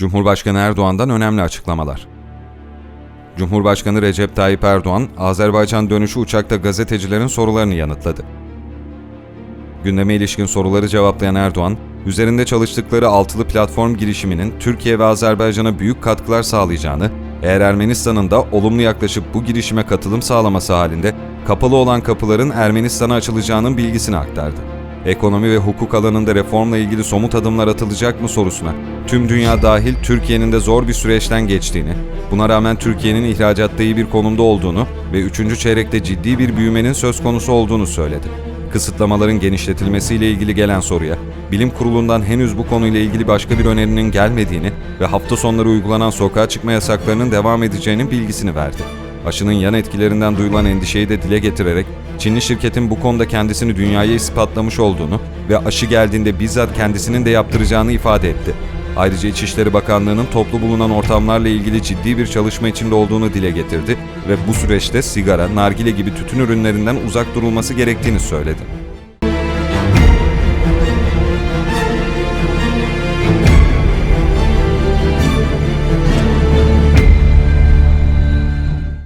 Cumhurbaşkanı Erdoğan'dan önemli açıklamalar. Cumhurbaşkanı Recep Tayyip Erdoğan, Azerbaycan dönüşü uçakta gazetecilerin sorularını yanıtladı. Gündeme ilişkin soruları cevaplayan Erdoğan, üzerinde çalıştıkları altılı platform girişiminin Türkiye ve Azerbaycan'a büyük katkılar sağlayacağını, eğer Ermenistan'ın da olumlu yaklaşıp bu girişime katılım sağlaması halinde kapalı olan kapıların Ermenistan'a açılacağının bilgisini aktardı. Ekonomi ve hukuk alanında reformla ilgili somut adımlar atılacak mı sorusuna, tüm dünya dahil Türkiye'nin de zor bir süreçten geçtiğini, buna rağmen Türkiye'nin ihracatta iyi bir konumda olduğunu ve 3. çeyrekte ciddi bir büyümenin söz konusu olduğunu söyledi. Kısıtlamaların genişletilmesiyle ilgili gelen soruya, bilim kurulundan henüz bu konuyla ilgili başka bir önerinin gelmediğini ve hafta sonları uygulanan sokağa çıkma yasaklarının devam edeceğinin bilgisini verdi. Aşının yan etkilerinden duyulan endişeyi de dile getirerek, Çinli şirketin bu konuda kendisini dünyaya ispatlamış olduğunu ve aşı geldiğinde bizzat kendisinin de yaptıracağını ifade etti. Ayrıca İçişleri Bakanlığı'nın toplu bulunan ortamlarla ilgili ciddi bir çalışma içinde olduğunu dile getirdi ve bu süreçte sigara, nargile gibi tütün ürünlerinden uzak durulması gerektiğini söyledi.